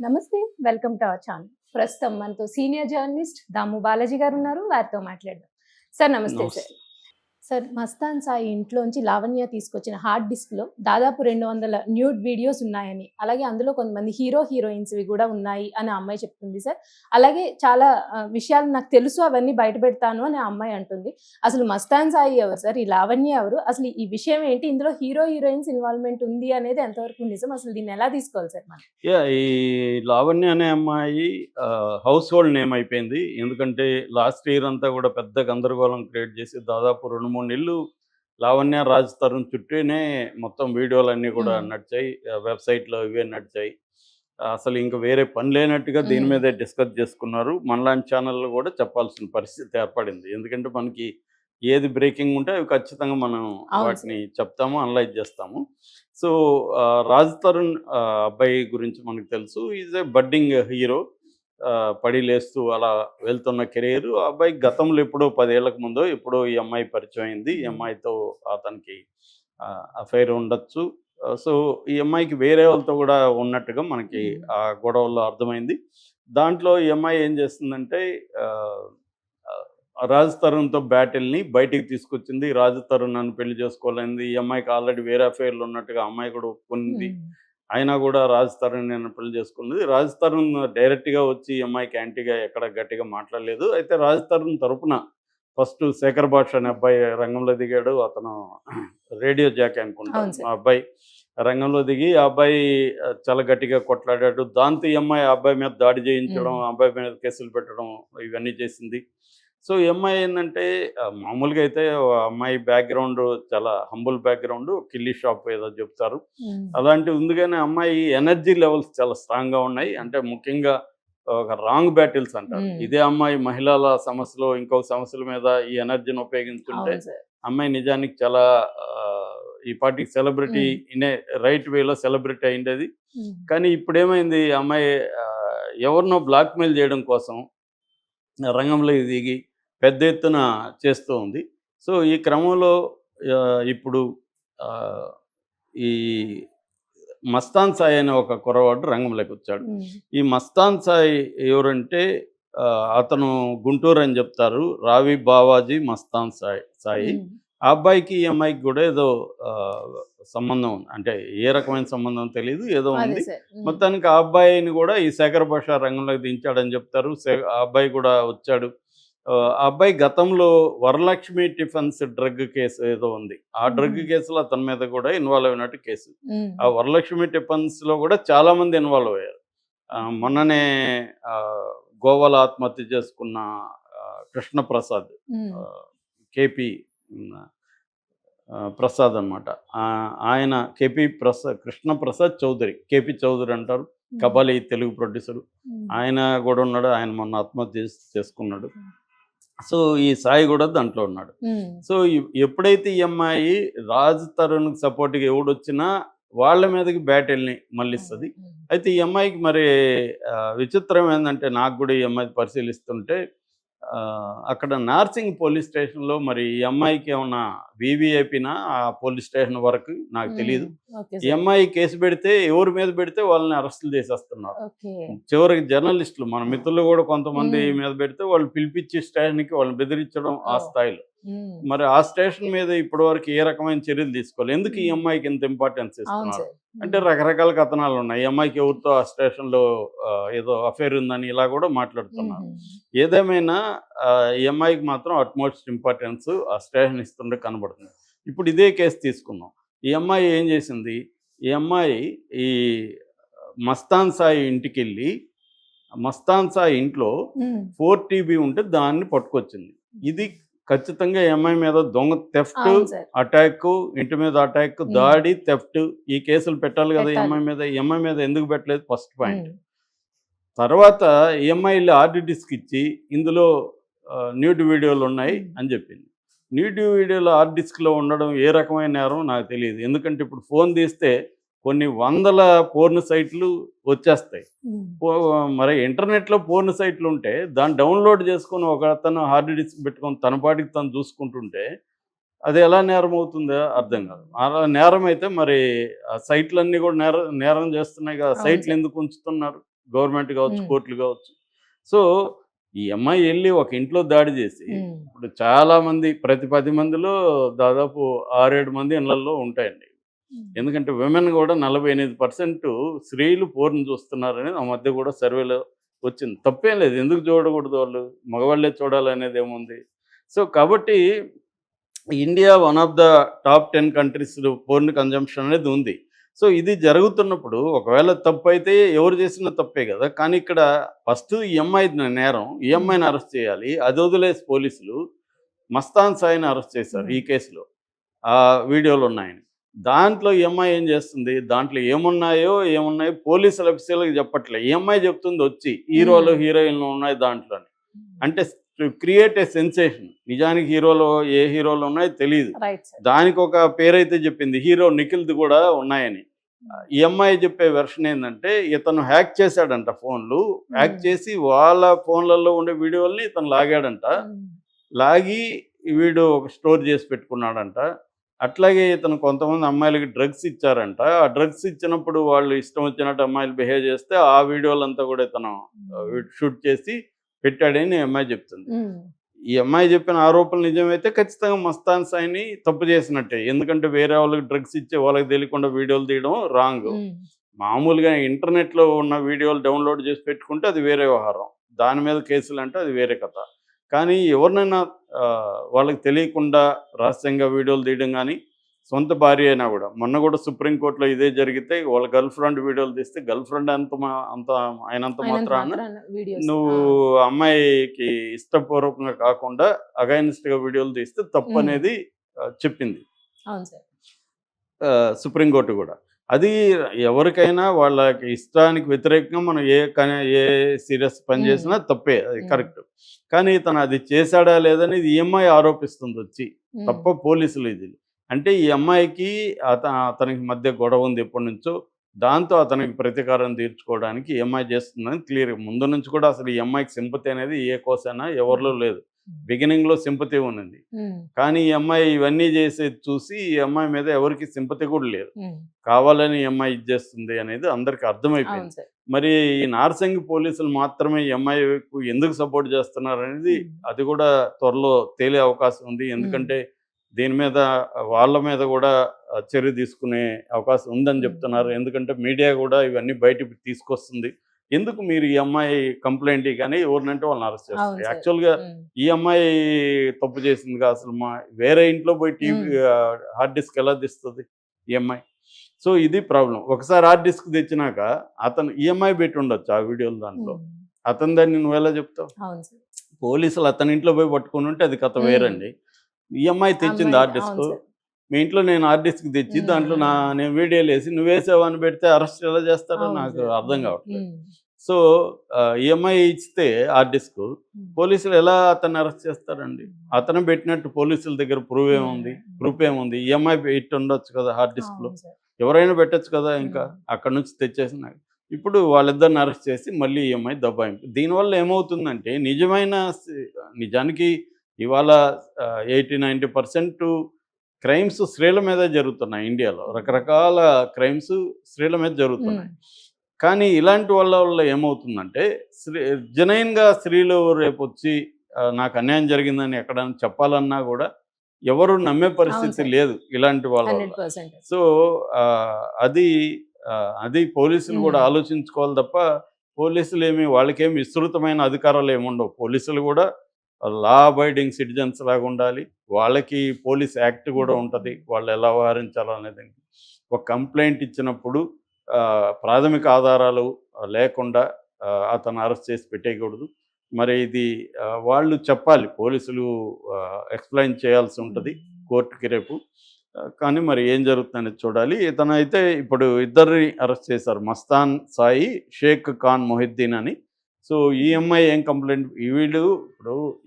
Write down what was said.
నమస్తే welcome to our channel. ప్రస్తుతం మనతో సీనియర్ జర్నలిస్ట్ దాము బాలాజీ గారు ఉన్నారు వారితో మాట్లాడదాం. సార్ నమస్తే సార్. సార్ మస్తాన్ సాయి ఇంట్లోంచి లావణ్య తీసుకొచ్చిన హార్డ్ డిస్క్లో దాదాపు రెండు వందల న్యూడ్ వీడియోస్ ఉన్నాయని అలాగే అందులో కొంతమంది హీరో హీరోయిన్స్ కూడా ఉన్నాయి అని ఆ అమ్మాయి చెప్తుంది సార్. అలాగే చాలా విషయాలు నాకు తెలుసు అవన్నీ బయట పెడతాను అని ఆ అమ్మాయి అంటుంది. అసలు మస్తాన్ సాయి ఎవరు సార్? ఈ లావణ్య ఎవరు? అసలు ఈ విషయం ఏంటి? ఇందులో హీరో హీరోయిన్స్ ఇన్వాల్వ్మెంట్ ఉంది అనేది ఎంతవరకు నిజం? అసలు దీన్ని ఎలా తీసుకోవాలి సార్ మనం? ఈ లావణ్య అనే అమ్మాయి హౌస్ హోల్డ్ నేమ్ అయిపోయింది. ఎందుకంటే లాస్ట్ ఇయర్ అంతా కూడా పెద్ద గందరగోళం క్రియేట్ చేసి దాదాపు రెండు మూడు నెలలు లావణ్య రాజ్ తరుణ్ చుట్టూనే మొత్తం వీడియోలన్నీ కూడా. నడిచాయి. వెబ్సైట్లో ఇవే నడిచాయి. అసలు ఇంకా వేరే పని లేనట్టుగా దీని. మీదే డిస్కస్ చేసుకున్నారు. మనలాంటి ఛానళ్ళు కూడా చెప్పాల్సిన పరిస్థితి ఏర్పడింది. ఎందుకంటే మనకి ఏది బ్రేకింగ్ ఉంటే అవి ఖచ్చితంగా మనం వాటిని చెప్తాము అనలైజ్ చేస్తాము. సో రాజ్ తరుణ్ అబ్బాయి గురించి మనకు తెలుసు. Is a budding hero. పడి లేస్తూ అలా వెళ్తున్న కెరీర్. ఆ అబ్బాయి గతంలో ఎప్పుడో పదేళ్ళకు ముందో ఎప్పుడో ఈ అమ్మాయి పరిచయం అయింది. ఈ అమ్మాయితో అతనికి అఫైర్ ఉండొచ్చు. సో ఈ అమ్మాయికి వేరే వాళ్ళతో కూడా ఉన్నట్టుగా మనకి. ఆ గొడవల్లో అర్థమైంది. దాంట్లో ఈ అమ్మాయి ఏం చేస్తుందంటే రాజ్ తరుణ్తో బ్యాటిల్ని బయటికి తీసుకొచ్చింది. రాజ్ తరుణ్ నన్ను పెళ్ళి చేసుకోవాలని ఈ అమ్మాయికి ఆల్రెడీ వేరే అఫైర్లు ఉన్నట్టుగా అమ్మాయి కూడా ఒప్పుకుంది. అయినా కూడా రాజ్ తరుణ్ నేను పెళ్ళి చేసుకున్నది. రాజ్ తరుణ్ డైరెక్ట్గా వచ్చి అమ్మాయికి యాంటీగా ఎక్కడ గట్టిగా మాట్లాడలేదు. అయితే రాజ్ తరుణ్ తరపున ఫస్ట్ శేఖర్ భాష అనే అబ్బాయి రంగంలో దిగాడు. అతను రేడియో జాక్ అనుకుంటా. అవును సార్. ఆ అబ్బాయి రంగంలో దిగి ఆ అబ్బాయి చాలా గట్టిగా కొట్లాడాడు. దాంతో ఈ అమ్మాయి ఆ అబ్బాయి మీద దాడి చేయించడం అబ్బాయి మీద కేసులు పెట్టడం ఇవన్నీ చేసింది. సో ఈ అమ్మాయి ఏంటంటే మామూలుగా అయితే అమ్మాయి బ్యాక్గ్రౌండ్ చాలా హంబుల్ బ్యాక్గ్రౌండ్ కిల్లీ షాప్ ఏదో చెప్తారు. అలాంటి ఉంది కానీ అమ్మాయి ఎనర్జీ లెవెల్స్ చాలా స్ట్రాంగ్గా ఉన్నాయి. అంటే ముఖ్యంగా ఒక రాంగ్ బ్యాటిల్స్ అంటారు. ఇదే అమ్మాయి మహిళల సమస్యలు ఇంకో సమస్యల మీద ఈ ఎనర్జీని ఉపయోగించుంటే సార్. అమ్మాయి నిజానికి చాలా ఈ పార్టీకి సెలబ్రిటీ ఇన్ రైట్ వేలో సెలబ్రిటీ అయిండేది. కానీ ఇప్పుడు ఏమైంది ఈ అమ్మాయి ఎవరినో బ్లాక్మెయిల్ చేయడం కోసం రంగంలో దిగి పెద్ద ఎత్తున చేస్తూ ఉంది. సో ఈ క్రమంలో ఇప్పుడు ఈ మస్తాన్ సాయి అనే ఒక కురవాడు రంగంలోకి వచ్చాడు. ఈ మస్తాన్ సాయి ఎవరంటే అతను గుంటూరు అని చెప్తారు రావి బావాజీ మస్తాన్ సాయి సాయి. ఆ అబ్బాయికి ఈ అమ్మాయికి కూడా ఏదో సంబంధం ఉంది. అంటే ఏ రకమైన సంబంధం తెలియదు ఏదో ఉంది. మొత్తానికి ఆ అబ్బాయిని కూడా ఈ శేఖర్ భాష రంగంలోకి దించాడని చెప్తారు. ఆ అబ్బాయి కూడా వచ్చాడు. ఆ అబ్బాయి గతంలో వరలక్ష్మి టిఫెన్స్ డ్రగ్ కేసు ఏదో ఉంది. ఆ డ్రగ్. కేసులో అతని మీద కూడా ఇన్వాల్వ్ అయినట్టు కేసు. ఆ వరలక్ష్మి టిఫెన్స్లో కూడా చాలా మంది ఇన్వాల్వ్ అయ్యారు. మొన్ననే గోవాలో ఆత్మహత్య చేసుకున్న కృష్ణప్రసాద్ కేపీ ప్రసాద్ అనమాట ఆయన కేపీ ప్రసాద్ కృష్ణప్రసాద్ చౌదరి కేపీ చౌదరి అంటారు. కబాలి తెలుగు ప్రొడ్యూసర్. ఆయన కూడా ఉన్నాడు. ఆయన మొన్న ఆత్మహత్య చేస్- చేసుకున్నాడు. సో ఈ సాయి కూడా దాంట్లో ఉన్నాడు. సో ఎప్పుడైతే ఈ అమ్మాయి రాజ్ తరుణ్కి సపోర్ట్గా ఎవడొచ్చినా వాళ్ళ మీదకి బ్యాటిల్ని మళ్ళిస్తుంది. అయితే ఈ అమ్మాయికి మరి విచిత్రం ఏంటంటే నాకు కూడా ఈ అమ్మాయి పరిశీలిస్తుంటే అక్కడ నార్సింగ్ పోలీస్ స్టేషన్లో మరి ఈ అమ్మాయికి ఏమన్నా వివిఐపినా ఆ పోలీస్ స్టేషన్ వరకు నాకు తెలియదు ఈ. అమ్మాయి కేసు పెడితే ఎవరి మీద పెడితే వాళ్ళని అరెస్టులు చేసేస్తున్నారు చివరికి జర్నలిస్టులు మన మిత్రులు కూడా కొంతమంది. మీద పెడితే వాళ్ళు పిలిపించి స్టేషన్కి వాళ్ళని బెదిరించడం ఆ. స్థాయిలో. మరి ఆ స్టేషన్ మీద ఇప్పటి వరకు ఏ రకమైన చర్యలు తీసుకోవాలి ఎందుకు ఈ మ్మ్. అమ్మాయికి ఇంత ఇంపార్టెన్స్ ఇస్తున్నారు? అంటే రకరకాల కథనాలు ఉన్నాయి. ఈ అమ్మాయికి ఎవరితో ఆ స్టేషన్లో ఆ, ఏదో అఫేర్ ఉందని ఇలా కూడా మాట్లాడుతున్నారు. ఏదేమైనా ఈ అమ్మాయికి మాత్రం అట్మోస్ట్ ఇంపార్టెన్స్ ఆ స్టేషన్ ఇస్తుండే కనబడుతుంది. ఇప్పుడు ఇదే కేసు తీసుకుందాం. ఈ అమ్మాయి ఏం చేసింది? ఈ అమ్మాయి ఈ మస్తాన్ సాయి ఇంటికి వెళ్ళి మస్తాన్ సాయి ఇంట్లో. ఫోర్ టీబీ ఉంటే దాన్ని పట్టుకొచ్చింది. ఇది ఖచ్చితంగా అమ్మాయి మీద దొంగ థెఫ్ట్ అటాక్ ఇంటి మీద అటాక్. దాడి థెఫ్ట్ ఈ కేసులు పెట్టాలి కదా. అమ్మాయి మీద అమ్మాయి మీద ఎందుకు పెట్టలేదు ఫస్ట్ పాయింట్. తర్వాత ఈఎంఐలు ఆర్డీ డిస్క్ ఇచ్చి ఇందులో న్యూడ్ వీడియోలు ఉన్నాయి. అని చెప్పింది న్యూడ్ వీడియోలు హార్డ్ డిస్క్లో ఉండడం ఏ రకమైన నేరం నాకు తెలియదు ఎందుకంటే ఇప్పుడు ఫోన్ తీస్తే కొన్ని వందల పోర్న్ సైట్లు వచ్చేస్తాయి. మరి ఇంటర్నెట్లో పోర్న్ సైట్లు ఉంటే దాన్ని డౌన్లోడ్ చేసుకొని ఒక అతను హార్డ్ డిస్క్ పెట్టుకొని తన పాటికి తను చూసుకుంటుంటే అది ఎలా నేరం అవుతుందో అర్థం కాదు. అలా నేరం అయితే మరి ఆ సైట్లన్నీ కూడా నేర నేరం చేస్తున్నాయి కదా. సైట్లు. ఎందుకు ఉంచుతున్నారు? గవర్నమెంట్ కావచ్చు. కోర్టులు కావచ్చు. సో ఈ అమ్మాయి వెళ్ళి ఒక ఇంట్లో దాడి చేసి ఇప్పుడు చాలా మంది ప్రతి పది మందిలో దాదాపు ఆరేడు మంది ఇళ్ళలో ఉంటాయండి. ఎందుకంటే విమెన్ కూడా నలభై ఎనిమిది పర్సెంట్ స్త్రీలు పోర్ని చూస్తున్నారని ఆ మధ్య కూడా సర్వేలో వచ్చింది. తప్పేం లేదు ఎందుకు చూడకూడదు వాళ్ళు? మగవాళ్ళే చూడాలనేది ఏముంది? సో కాబట్టి India one of the top ten countries porn consumption అనేది ఉంది. సో ఇది జరుగుతున్నప్పుడు ఒకవేళ తప్పు అయితే ఎవరు చేసిన తప్పే కదా? కానీ ఇక్కడ ఫస్ట్ ఈ అమ్మాయి నేరం ఈ అమ్మాయిని అరెస్ట్ చేయాలి. అది వదిలేసి పోలీసులు మస్తాన్ సాయిని అరెస్ట్ చేశారు ఈ కేసులో. ఆ వీడియోలు ఉన్నాయని. దాంట్లో ఈ అమ్మాయి ఏం చేస్తుంది? దాంట్లో ఏమున్నాయో ఏమున్నాయో పోలీసుల అఫీసర్లకు చెప్పట్లే. ఈ అమ్మాయి చెప్తుంది వచ్చి హీరోలు హీరోయిన్లు ఉన్నాయి దాంట్లోని. అంటే క్రియేట్ ఏ సెన్సేషన్. నిజానికి హీరోలు ఏ హీరోలు ఉన్నాయో తెలియదు దానికి ఒక పేరైతే చెప్పింది హీరో నిఖిల్ది కూడా ఉన్నాయని. ఈ అమ్మాయి చెప్పే వెర్షన్ ఏంటంటే ఇతను హ్యాక్ చేశాడంట ఫోన్లు. హ్యాక్. చేసి వాళ్ళ ఫోన్లలో ఉండే వీడియోల్ని ఇతను లాగాడంట. లాగి వీడు ఒక స్టోర్ చేసి పెట్టుకున్నాడంట. అట్లాగే ఇతను కొంతమంది అమ్మాయిలకి డ్రగ్స్ ఇచ్చారంట. ఆ డ్రగ్స్ ఇచ్చినప్పుడు వాళ్ళు ఇష్టం వచ్చినట్టు అమ్మాయిలు బిహేవ్ చేస్తే ఆ వీడియోలంతా కూడా ఇతను షూట్ చేసి పెట్టాడని అమ్మాయి చెప్తుంది. ఉమ్, ఈ అమ్మాయి చెప్పిన ఆరోపణలు నిజమైతే ఖచ్చితంగా మస్తాన్ సాయిని తప్పు చేసినట్టే. ఎందుకంటే వేరే వాళ్ళకి డ్రగ్స్ ఇచ్చే వాళ్ళకి తెలియకుండా వీడియోలు తీయడం రాంగ్ ఉమ్, మామూలుగా ఇంటర్నెట్లో ఉన్న వీడియోలు డౌన్లోడ్ చేసి పెట్టుకుంటే అది వేరే వ్యవహారం. దాని మీద కేసులు అంటే అది వేరే కథ. కానీ ఎవరినైనా వాళ్ళకి తెలియకుండా రహస్యంగా వీడియోలు తీయడం కానీ సొంత భార్య అయినా కూడా. మొన్న కూడా సుప్రీంకోర్టులో ఇదే జరిగితే వాళ్ళ గర్ల్ ఫ్రెండ్ వీడియోలు తీస్తే గర్ల్ ఫ్రెండ్ అంత అంత అయినంత మాత్రాన. నువ్వు అమ్మాయికి ఇష్టపూర్వకంగా కాకుండా against గా వీడియోలు తీస్తే తప్పు. అనేది చెప్పింది. సుప్రీంకోర్టు కూడా. అది ఎవరికైనా వాళ్ళకి ఇష్టానికి వ్యతిరేకంగా మనం ఏ కన- ఏ సీరియస్ పని. చేసినా తప్పే అది. కరెక్ట్. కానీ తను అది చేశాడా లేదని ఈ అమ్మాయి ఆరోపిస్తుంది వచ్చి. తప్ప పోలీసులు ఇది. అంటే ఈ అమ్మాయికి అత అతనికి మధ్య గొడవ ఉంది ఎప్పటి నుంచో దాంతో అతనికి ప్రతీకారం తీర్చుకోవడానికి ఈ అమ్మాయి చేస్తుందని క్లియర్ ముందు నుంచి కూడా అసలు ఈ అమ్మాయికి సింపతి అనేది ఏ కోసైనా ఎవరిలో లేదు. బిగినింగ్లో సింపతి ఉన్నది కానీ ఈ అమ్మాయి ఇవన్నీ చేసేది చూసి ఈ అమ్మాయి మీద ఎవరికి సింపతి కూడా లేదు. కావాలని ఈ అమ్మాయి ఇది చేస్తుంది అనేది అందరికి అర్థమైపోయింది. మరి ఈ నార్సింగ్ పోలీసులు మాత్రమే ఈ అమ్మాయికు ఎందుకు సపోర్ట్ చేస్తున్నారు అనేది అది కూడా త్వరలో తేలే అవకాశం ఉంది. ఎందుకంటే దీని మీద వాళ్ళ మీద కూడా చర్య తీసుకునే అవకాశం ఉందని. చెప్తున్నారు. ఎందుకంటే మీడియా కూడా ఇవన్నీ బయటకు తీసుకొస్తుంది. ఎందుకు మీరు ఈ అమ్మాయి కంప్లైంట్ కానీ ఎవరినంటే వాళ్ళని అరెస్ట్ చేస్తారు. యాక్చువల్గా ఈ అమ్మాయి తప్పు చేసిందిగా అసలు మా వేరే ఇంట్లో పోయి టీవీ. హార్డ్ డిస్క్ ఎలా తెస్తుంది ఈ అమ్మాయి? సో ఇది ప్రాబ్లం ఒకసారి హార్డ్ డిస్క్ తెచ్చినాక అతను ఈఎంఐ పెట్టి ఉండొచ్చు ఆ వీడియోలు దాంట్లో. అతని దాన్ని నువ్వు ఎలా చెప్తావు? పోలీసులు అతని ఇంట్లో పోయి పట్టుకుని ఉంటే అది కథ. వేరండి. ఈఎంఐ తెచ్చింది హార్డ్ డిస్క్. మీ ఇంట్లో నేను హార్డ్ డిస్క్ తెచ్చి. దాంట్లో నా నేను వీడియోలు వేసి నువ్వేసావు అని పెడితే అరెస్ట్ ఎలా చేస్తారో నాకు. అర్థం కావట్లేదు సో ఈఎంఐ ఇస్తే హార్డ్ డిస్క్ ఉమ్, పోలీసులు ఎలా అతన్ని అరెస్ట్ చేస్తారండి అతను పెట్టినట్టు పోలీసుల దగ్గర ప్రూవ్ ఏముంది. ప్రూఫ్ ఏముంది ఈఎంఐ పెట్టి ఉండొచ్చు కదా హార్డ్ డిస్క్లో. ఎవరైనా పెట్టొచ్చు కదా ఇంకా. అక్కడ నుంచి తెచ్చేసిన ఇప్పుడు వాళ్ళిద్దరిని అరెస్ట్ చేసి మళ్ళీ ఈఎంఐ దబ్బాయింపు దీనివల్ల ఏమవుతుందంటే నిజమైన నిజానికి ఇవాళ ఎయిటీ నైంటీ పర్సెంట్ క్రైమ్స్ స్త్రీల మీద జరుగుతున్నాయి ఇండియాలో రకరకాల క్రైమ్స్ స్త్రీల మీద జరుగుతున్నాయి కానీ ఇలాంటి వాళ్ళ వల్ల ఏమవుతుందంటే స్త్రీ జనైన్గా స్త్రీలు రేపు వచ్చి నాకు అన్యాయం జరిగిందని ఎక్కడైనా చెప్పాలన్నా కూడా ఎవరు నమ్మే పరిస్థితి. లేదు ఇలాంటి వాళ్ళ వల్ల. 100%. సో అది అది పోలీసులు కూడా. ఆలోచించుకోవాలి తప్ప పోలీసులు ఏమి వాళ్ళకేమి విస్తృతమైన అధికారాలు ఏమి ఉండవు పోలీసులు కూడా లా అబైడింగ్ సిటిజన్స్ లాగా ఉండాలి. వాళ్ళకి పోలీస్ యాక్ట్ కూడా ఉంటుంది. వాళ్ళు ఎలా వ్యవహరించాలనేది. ఒక కంప్లైంట్ ఇచ్చినప్పుడు ప్రాథమిక ఆధారాలు లేకుండా అతను అరెస్ట్ చేసి పెట్టేయకూడదు. మరి ఇది వాళ్ళు చెప్పాలి. పోలీసులు ఎక్స్ప్లెయిన్ చేయాల్సి ఉంటుంది కోర్టుకి రేపు. కానీ మరి ఏం జరుగుతుందనేది చూడాలి. ఇతను అయితే ఇప్పుడు ఇద్దరిని అరెస్ట్ చేశారు. మస్తాన్ సాయి షేక్ ఖాన్ మొహిద్దీన్ అని. సో ఈఎంఐ ఏం కంప్లైంట్ వీళ్ళు ఇప్పుడు